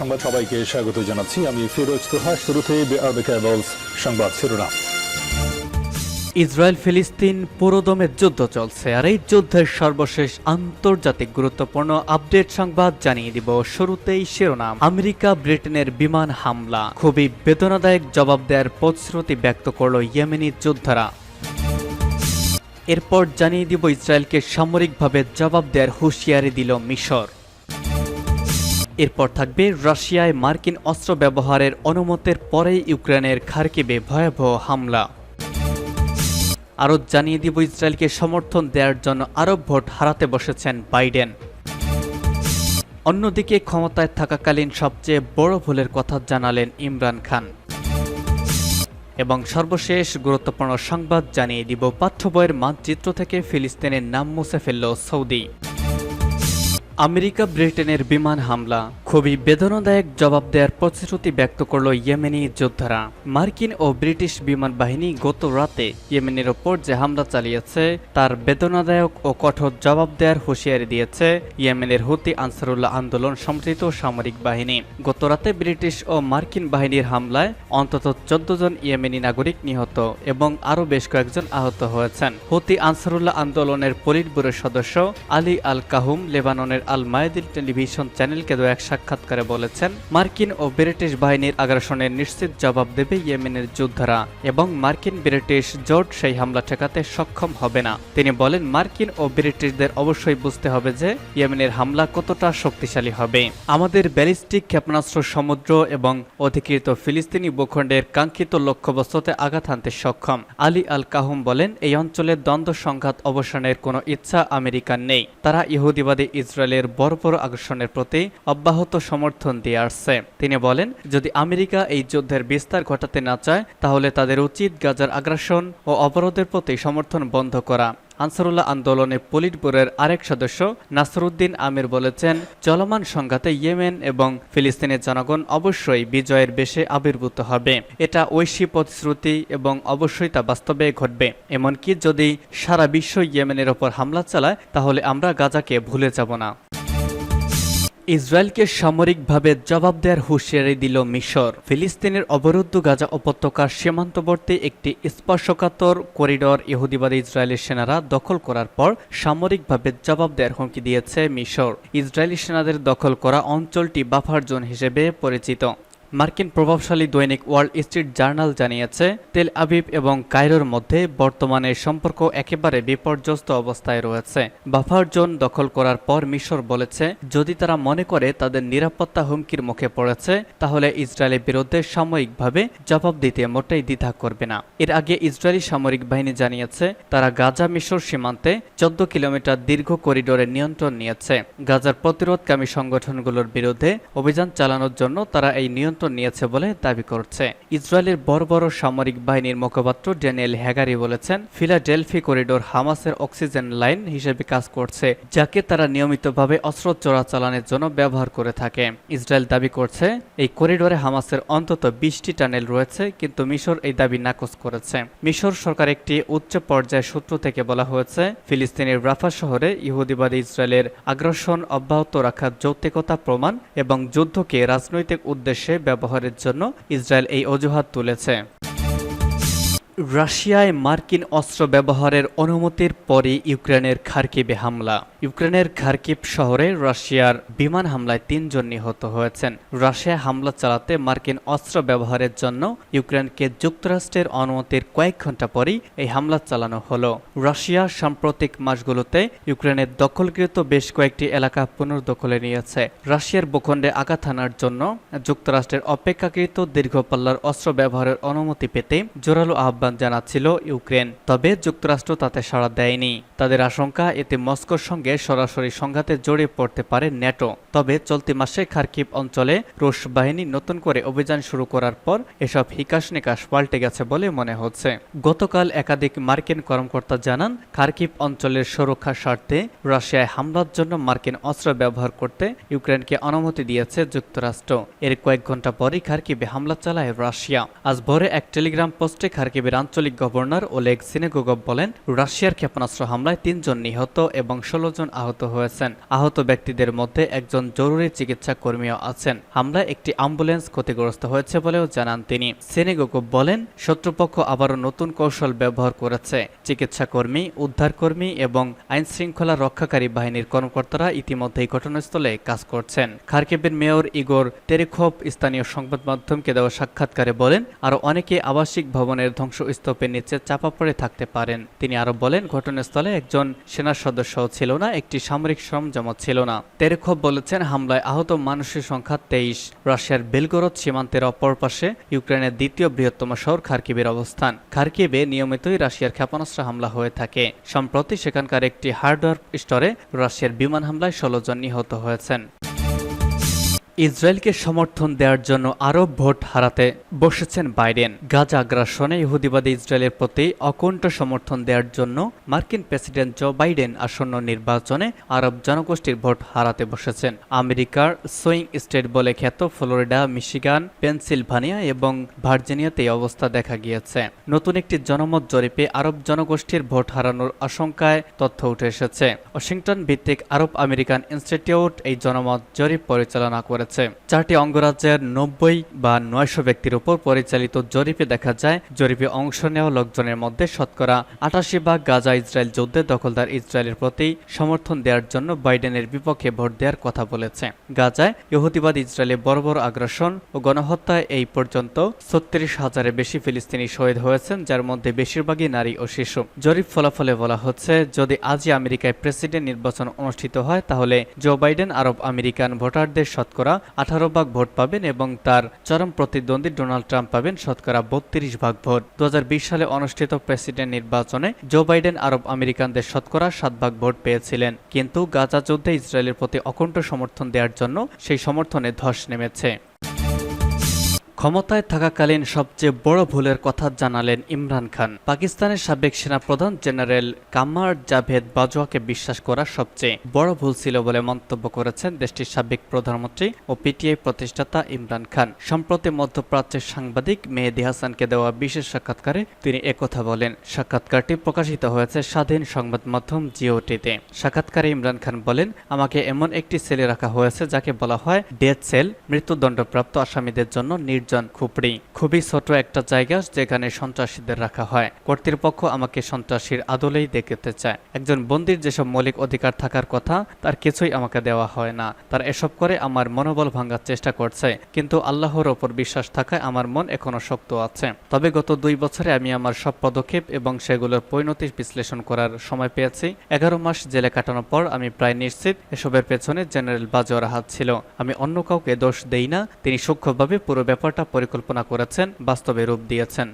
সংবাদ সবাইকে স্বাগত জানাচ্ছি। আমি ফিরোজ তোহা শুরুতে সংবাদ শিরোনাম। ইসরায়েল ফিলিস্তিন পুরোদমে যুদ্ধ চলছে, আর এই যুদ্ধের সর্বশেষ আন্তর্জাতিক গুরুত্বপূর্ণ আপডেট সংবাদ জানিয়ে দিব শুরুতেই শিরোনাম। আমেরিকা ব্রিটেনের বিমান হামলা, খুবই বেদনাদায়ক জবাব দেওয়ার প্রতিশ্রুতি ব্যক্ত করল ইয়েমেনি যোদ্ধারা। এরপর জানিয়ে দিব ইসরায়েলকে সামরিকভাবে জবাব দেওয়ার হুঁশিয়ারি দিল মিশর। এরপর থাকবে রাশিয়ায় মার্কিন অস্ত্র ব্যবহারের অনুমতির পরেই ইউক্রেনের খার্কিবে ভয়াবহ হামলা। আরও জানিয়ে দিব, ইসরায়েলকে সমর্থন দেওয়ার জন্য আরব ভোট হারাতে বসেছেন বাইডেন। অন্যদিকে ক্ষমতায় থাকাকালীন সবচেয়ে বড় ভুলের কথা জানালেন ইমরান খান। এবং সর্বশেষ গুরুত্বপূর্ণ সংবাদ জানিয়ে দিব, পাঠ্য বইয়ের মানচিত্র থেকে ফিলিস্তিনের নাম মুছে ফেলল সৌদি। আমেরিকা ব্রিটেনের বিমান হামলা। খুবই বেদনাদায়ক জবাব দেওয়ার প্রতিশ্রুতি ব্যক্ত করল ইয়েমেনি যোদ্ধারা। মার্কিন ও ব্রিটিশ বিমান বাহিনী গত রাতে ইয়েমেনের ওপর যে হামলা চালিয়েছে, তার বেদনাদায়ক ও কঠোর জবাব দেওয়ার হুঁশিয়ারি দিয়েছে ইয়েমেনের হুতি আনসারুল্লাহ আন্দোলন সমর্থিত সামরিক বাহিনী। গত রাতে ব্রিটিশ ও মার্কিন বাহিনীর হামলায় অন্তত চোদ্দ জন ইয়েমেনি নাগরিক নিহত এবং আরও বেশ কয়েকজন আহত হয়েছেন। হুতি আনসারুল্লাহ আন্দোলনের পলিট ব্যুরোর সদস্য আলী আল কাহুম লেবাননের আল মায়েদিল টেলিভিশন চ্যানেলকে দেওয়া এক সাক্ষাৎকারে বলেছেন, মার্কিন ও ব্রিটিশ বাহিনীর আগ্রাসনের নিশ্চিত জবাব দেবে ইয়েমেনের যোদ্ধারা এবং মার্কিন ব্রিটিশ জোট সেই হামলা ঠেকাতে সক্ষম হবে না। তিনি বলেন, মার্কিন ও ব্রিটিশদের অবশ্যই বুঝতে হবে যে ইয়েমেনের হামলা কতটা শক্তিশালী হবে। আমাদের ব্যালিস্টিক ক্ষেপণাস্ত্র সমুদ্র এবং অধিকৃত ফিলিস্তিনি ভূখণ্ডের কাঙ্ক্ষিত লক্ষ্যবস্তুতে আঘাত হানতে সক্ষম। আলী আল কাহুম বলেন, এই অঞ্চলের দ্বন্দ্ব সংঘাত অবসানের কোনো ইচ্ছা আমেরিকার নেই। তারা ইহুদিবাদী ইসরায়েলের বড় বড় আগ্রাসনের প্রতি অব্যাহত সমর্থন দিয়ে আসছে। তিনি বলেন, যদি আমেরিকা এই যুদ্ধের বিস্তার ঘটাতে না চায়, তাহলে তাদের উচিত গাজার আগ্রাসন ও অবরোধের প্রতি সমর্থন বন্ধ করা। আনসারুল্লাহ আন্দোলনে পলিট ব্যুরোর আরেক সদস্য নাসরুদ্দিন আমির বলেছেন, চলমান সংঘাতে ইয়েমেন এবং ফিলিস্তিনের জনগণ অবশ্যই বিজয়ের বেশে আবির্ভূত হবে। এটা ঐশী প্রতিশ্রুতি এবং অবশ্যই তা বাস্তবে ঘটবে। এমনকি যদি সারা বিশ্ব ইয়েমেনের ওপর হামলা চালায়, তাহলে আমরা গাজাকে ভুলে যাব না। ইসরায়েলকে সামরিকভাবে জবাব দেওয়ার হুঁশিয়ারি দিল মিশর। ফিলিস্তিনের অবরুদ্ধ গাজা উপত্যকার সীমান্তবর্তী একটি স্পর্শকাতর করিডর ইহুদিবাদী ইসরায়েলের সেনারা দখল করার পর সামরিকভাবে জবাব দেওয়ার হুমকি দিয়েছে মিশর। ইসরায়েলি সেনাদের দখল করা অঞ্চলটি বাফার জোন হিসেবে পরিচিত। মার্কিন প্রভাবশালী দৈনিক ওয়ার্ল্ড স্ট্রিট জার্নাল জানিয়েছে, তেল আবিব এবং কায়রোর মধ্যে বর্তমানে সম্পর্ক একেবারে বিপর্যস্ত অবস্থায় রয়েছে। বাফার জোন দখল করার পর মিশর বলেছে, যদি তারা মনে করে তাদের নিরাপত্তা হুমকির মুখে পড়েছে, তাহলে ইসরায়েলের বিরুদ্ধে সাময়িকভাবে জবাব দিতে মোটেই দ্বিধা করবে না। এর আগে ইসরায়েলি সামরিক বাহিনী জানিয়েছে, তারা গাজা মিশর সীমান্তে চোদ্দ কিলোমিটার দীর্ঘ করিডোরের নিয়ন্ত্রণ নিয়েছে। গাজার প্রতিরোধকামী সংগঠনগুলোর বিরুদ্ধে অভিযান চালানোর জন্য তারা এই নিয়ন্ত্রণ নিয়েছে বলে দাবি করছে। ইসরায়েলের বড় বড় সামরিক বাহিনীর মুখপাত্র ড্যানিয়েল হ্যাগারি বলেছেন, ফিলাডেলফি করিডোর হামাসের অক্সিজেন লাইন হিসেবে কাজ করছে, যাকে তারা নিয়মিতভাবে অস্ত্র চোরাচালানের জন্য ব্যবহার করে থাকে। ইসরায়েল দাবি করছে, এই করিডোরে হামাসের অন্তত বিশটি টানেল রয়েছে, কিন্তু মিশর এই দাবি নাকচ করেছে। মিশর সরকার একটি উচ্চ পর্যায়ের সূত্র থেকে বলা হয়েছে, ফিলিস্তিনের রাফা শহরে ইহুদিবাদী ইসরায়েলের আগ্রাসন অব্যাহত রাখার যৌক্তিকতা প্রমাণ এবং যুদ্ধকে রাজনৈতিক উদ্দেশ্যে ব্যবহারের জন্য ইসরায়েল এই অজুহাত তুলেছে। রাশিয়ায় মার্কিন অস্ত্র ব্যবহারের অনুমতির পরই ইউক্রেনের খার্কিবে হামলা। ইউক্রেনের খার্কিব শহরে রাশিয়ার বিমান হামলায় তিনজন নিহত হয়েছেন। রাশিয়া হামলা চালাতে মার্কিন অস্ত্র ব্যবহারের জন্য ইউক্রেনকে যুক্তরাষ্ট্রের অনুমতির কয়েক ঘণ্টা পরই এই হামলা চালানো হলো। রাশিয়া সাম্প্রতিক মাসগুলোতে ইউক্রেনের দখলকৃত বেশ কয়েকটি এলাকা পুনর্দখলে নিয়েছে। রাশিয়ার ভূখণ্ডে আঘাত হানার জন্য যুক্তরাষ্ট্রের অপেক্ষাকৃত দীর্ঘপাল্লার অস্ত্র ব্যবহারের অনুমতি পেতে জোরালো আহ্বান জানাচ্ছিল ইউক্রেন, তবে যুক্তরাষ্ট্র তাতে সাড়া দেয়নি। তাদের আশঙ্কা, এতে মস্কোর সঙ্গে সরাসরি সংঘাতে জড়িয়ে পড়তে পারে ন্যাটো। তবে চলতি মাসে খার্কিব অঞ্চলে রুশ বাহিনী নতুন করে অভিযান শুরু করার পর এসব হিকাশ নিকাশ পাল্টে গেছে বলে মনে হচ্ছে। গতকাল একাধিক মার্কিন কর্মকর্তা জানান, খার্কিব অঞ্চলের সুরক্ষার স্বার্থে রাশিয়ায় হামলার জন্য মার্কিন অস্ত্র ব্যবহার করতে ইউক্রেনকে অনুমতি দিয়েছে যুক্তরাষ্ট্র। এর কয়েক ঘণ্টা পরই খার্কিবে হামলা চালায় রাশিয়া। আজ ভোরে এক টেলিগ্রাম পোস্টে খার্কিবের আঞ্চলিক গভর্নর ওলেগ সিনেগোগভ বলেন, রাশিয়ার ক্ষেপণাস্ত্র হামলায় তিনজন নিহত এবং ষোলো জন আহত হয়েছেন। আহত ব্যক্তিদের মধ্যে একজন জরুরি চিকিৎসা কর্মীও আছেন। হামলায় একটি অ্যাম্বুলেন্স ক্ষতিগ্রস্ত হয়েছে বলেও জানান তিনি। সেনেগোকো বলেন, শত্রুপক্ষ আবারও নতুন কৌশল ব্যবহার করেছে। চিকিৎসা কর্মী উদ্ধারকর্মী এবং আইন শৃঙ্খলা রক্ষাকারী বাহিনীর কর্মকর্তারা ইতিমধ্যেই ঘটনাস্থলে কাজ করছেন। খার্কিবের মেয়র ইগোর টেরিখোভ স্থানীয় সংবাদ মাধ্যমকে দেওয়া সাক্ষাৎকারে বলেন, আরও অনেকে আবাসিক ভবনের ধ্বংসস্তূপের নিচে চাপা পড়ে থাকতে পারেন। তিনি আরও বলেন, ঘটনাস্থলে একজন সেনা সদস্যও ছিল না একটি সামরিক সরঞ্জামও ছিল না। তেরেখব বলেছেন, হামলায় আহত মানুষের সংখ্যা তেইশ। রাশিয়ার বেলগরদ সীমান্তের অপর পাশে ইউক্রেনের দ্বিতীয় বৃহত্তম শহর খার্কিবের অবস্থান। খার্কিবে নিয়মিতই রাশিয়ার ক্ষেপণাস্ত্র হামলা হয়ে থাকে। সম্প্রতি সেখানকার একটি হার্ডওয়্যার স্টোরে রাশিয়ার বিমান হামলায় ষোলো জন নিহত হয়েছেন। ইসরায়েলকে সমর্থন দেওয়ার জন্য আরব ভোট হারাতে বসেছেন বাইডেন। গাজা আগ্রাসনে ইহুদিবাদী ইসরায়েলের প্রতি অকুণ্ঠ সমর্থন দেওয়ার জন্য মার্কিন প্রেসিডেন্ট জো বাইডেন আসন্ন নির্বাচনে আরব জনগোষ্ঠীর ভোট হারাতে বসেছেন। আমেরিকার সুইং স্টেট বলে খ্যাত ফ্লোরিডা, মিশিগান, পেনসিলভানিয়া এবং ভার্জিনিয়াতে অবস্থা দেখা গিয়েছে। নতুন একটি জনমত জরিপে আরব জনগোষ্ঠীর ভোট হারানোর আশঙ্কায় তথ্য উঠে এসেছে। ওয়াশিংটন ভিত্তিক আরব আমেরিকান ইনস্টিটিউট এই জনমত জরিপ পরিচালনা করেছে। চারটি অঙ্গরাজ্যের নব্বই বা নয়শো ব্যক্তির উপর পরিচালিত জরিপে দেখা যায়, জরিপে অংশ নেওয়া লোকজনের মধ্যে শতকরা আটাশি ভাগ গাজা ইসরায়েল যুদ্ধে দখলদার ইসরায়েলের প্রতি সমর্থন দেওয়ার জন্য বাইডেনের বিপক্ষে ভোট দেওয়ার কথা বলেছে। গাজায় ইহুদিবাদ ইসরায়েলে বড় আগ্রাসন ও গণহত্যায় এই পর্যন্ত ছত্রিশ হাজারের বেশি ফিলিস্তিনি শহীদ হয়েছেন, যার মধ্যে বেশিরভাগই নারী ও শিশু। জরিপ ফলাফলে বলা হচ্ছে, যদি আজই আমেরিকায় প্রেসিডেন্ট নির্বাচন অনুষ্ঠিত হয়, তাহলে জো বাইডেন আরব আমেরিকান ভোটারদের শতকরা আঠারো ভাগ ভোট পাবেন এবং তার চরম প্রতিদ্বন্দ্বী ডোনাল্ড ট্রাম্প পাবেন শতকরা বত্রিশ ভাগ ভোট। দু হাজার বিশ সালে অনুষ্ঠিত প্রেসিডেন্ট নির্বাচনে জো বাইডেন আরব আমেরিকানদের শতকরা সাত ভাগ ভোট পেয়েছিলেন। কিন্তু গাজা যুদ্ধে ইসরায়েলের প্রতি অকণ্ঠ সমর্থন দেওয়ার জন্য সেই সমর্থনে ধস নেমেছে। ক্ষমতায় থাকাকালীন সবচেয়ে বড় ভুলের কথা জানালেন ইমরান খান। পাকিস্তানের সাবেক সেনাপ্রধান জেনারেল কামার জাভেদ বাজওয়াকে বিশ্বাস করা সবচেয়ে বড় ভুল ছিল বলে মন্তব্য করেছেন দেশটির সাবেক প্রধানমন্ত্রী ও পিটিআই প্রতিষ্ঠাতা ইমরান খান। সম্প্রতি মধ্যপ্রাচ্যের সাংবাদিক মেহেদি হাসানকে দেওয়া বিশেষ সাক্ষাৎকারে তিনি একথা বলেন। সাক্ষাৎকারটি প্রকাশিত হয়েছে স্বাধীন সংবাদ মাধ্যম জিওটিতে। সাক্ষাৎকারে ইমরান খান বলেন, আমাকে এমন একটি সেলে রাখা হয়েছে যাকে বলা হয় ডেথ সেল, মৃত্যুদণ্ডপ্রাপ্ত আসামিদের জন্য নির্জন খুপড়ি। খুবই ছোট একটা জায়গা যেখানে সন্ত্রাসীদের রাখা হয়। কর্তৃপক্ষ আমাকে সন্ত্রাসীর আদলেই দেখতে চায়। একজন বন্দির যেসব মৌলিক অধিকার থাকার কথা, তার কিছুই আমাকে দেওয়া হয় না। তার এসব করে আমার মনোবল ভাঙার চেষ্টা করছে। কিন্তু আল্লাহর ওপর বিশ্বাস থাকায় আমার মন এখনও শক্ত আছে। তবে গত দুই বছরে আমি আমার সব পদক্ষেপ এবং সেগুলোর পরিণতি বিশ্লেষণ করার সময় পেয়েছি। এগারো মাস জেলে কাটানোর পর আমি প্রায় নিশ্চিত এসবের পেছনে জেনারেল বাজোয়ার হাত ছিল। আমি অন্য কাউকে দোষ দেই না। তিনি সূক্ষ্মভাবে পুরো ব্যাপারটা পরিকল্পনা করেছেন বাস্তবে রূপ দিয়েছেন।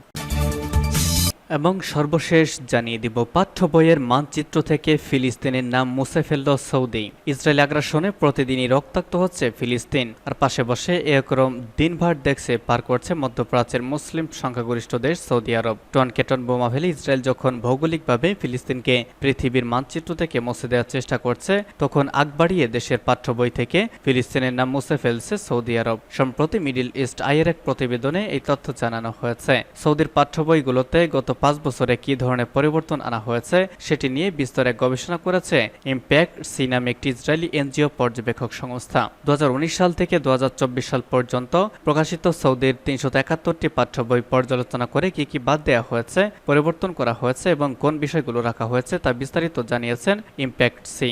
এবং সর্বশেষ জানিয়ে দিব, পাঠ্য বইয়ের মানচিত্র থেকে ফিলিস্তিনের নাম মুছে ফেলল সৌদি। ইসরায়েল আগ্রাসনে প্রতিদিনই রক্তাক্ত হচ্ছে ফিলিস্তিন। আর পাশে বসে এরকম দিনভর দেখছে, পার করছে মধ্যপ্রাচ্যের মুসলিম সংখ্যাগরিষ্ঠ দেশ সৌদি আরব। টন কেটন বোমা ফেলে ইসরায়েল যখন ভৌগোলিকভাবে ফিলিস্তিনকে পৃথিবীর মানচিত্র থেকে মুছে দেওয়ার চেষ্টা করছে, তখন আগ বাড়িয়ে দেশের পাঠ্য বই থেকে ফিলিস্তিনের নাম মুছে ফেলছে সৌদি আরব। সম্প্রতি মিডিল ইস্ট আইয়ের এক প্রতিবেদনে এই তথ্য জানানো হয়েছে। সৌদির পাঠ্য বইগুলোতে গত পাঁচ বছরে কি ধরনের পরিবর্তন আনা হয়েছে সেটি নিয়ে বিস্তর গবেষণা করেছে ইম্প্যাক্ট সি নামে একটি ইসরায়েলি এনজিও পর্যবেক্ষক সংস্থা। দু হাজার উনিশ সাল থেকে দু হাজার চব্বিশ সাল পর্যন্ত প্রকাশিত সৌদির তিনশো একাত্তরটি পাঠ্য বই পর্যালোচনা করে কি কি বাদ দেওয়া হয়েছে, পরিবর্তন করা হয়েছে এবং কোন বিষয়গুলো রাখা হয়েছে তা বিস্তারিত জানিয়েছেন ইম্প্যাক্ট সি।